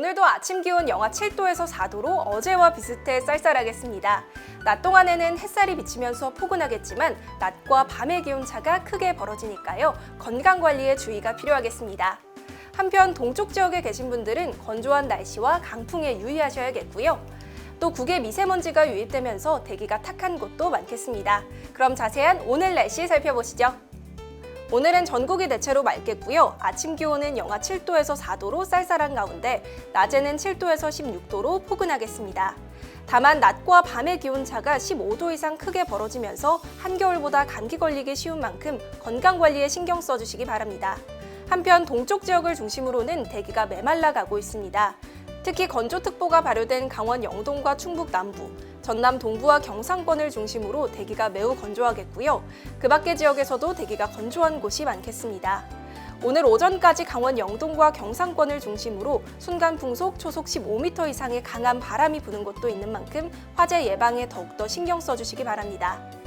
오늘도 아침 기온 영하 7도에서 4도로 어제와 비슷해 쌀쌀하겠습니다. 낮 동안에는 햇살이 비치면서 포근하겠지만 낮과 밤의 기온 차가 크게 벌어지니까요. 건강 관리에 주의가 필요하겠습니다. 한편 동쪽 지역에 계신 분들은 건조한 날씨와 강풍에 유의하셔야겠고요. 또 국외 미세먼지가 유입되면서 대기가 탁한 곳도 많겠습니다. 그럼 자세한 오늘 날씨 살펴보시죠. 오늘은 전국이 대체로 맑겠고요. 아침 기온은 영하 7도에서 4도로 쌀쌀한 가운데 낮에는 7도에서 16도로 포근하겠습니다. 다만 낮과 밤의 기온차가 15도 이상 크게 벌어지면서 한겨울보다 감기 걸리기 쉬운 만큼 건강 관리에 신경 써주시기 바랍니다. 한편 동쪽 지역을 중심으로는 대기가 메말라 가고 있습니다. 특히 건조특보가 발효된 강원 영동과 충북 남부, 전남 동부와 경상권을 중심으로 대기가 매우 건조하겠고요. 그 밖의 지역에서도 대기가 건조한 곳이 많겠습니다. 오늘 오전까지 강원 영동과 경상권을 중심으로 순간 풍속 초속 15m 이상의 강한 바람이 부는 곳도 있는 만큼 화재 예방에 더욱더 신경 써주시기 바랍니다.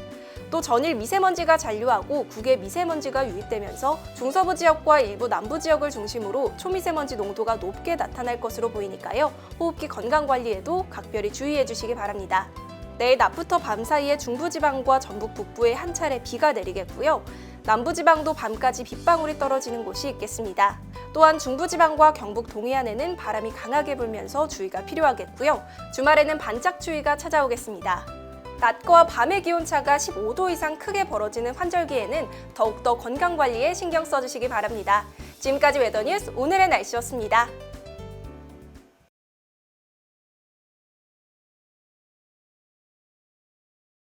또 전일 미세먼지가 잔류하고 국외 미세먼지가 유입되면서 중서부 지역과 일부 남부 지역을 중심으로 초미세먼지 농도가 높게 나타날 것으로 보이니까요. 호흡기 건강 관리에도 각별히 주의해 주시기 바랍니다. 내일 낮부터 밤 사이에 중부지방과 전북 북부에 한 차례 비가 내리겠고요. 남부지방도 밤까지 빗방울이 떨어지는 곳이 있겠습니다. 또한 중부지방과 경북 동해안에는 바람이 강하게 불면서 주의가 필요하겠고요. 주말에는 반짝추위가 찾아오겠습니다. 낮과 밤의 기온차가 15도 이상 크게 벌어지는 환절기에는 더욱더 건강 관리에 신경 써주시기 바랍니다. 지금까지 웨더뉴스 오늘의 날씨였습니다.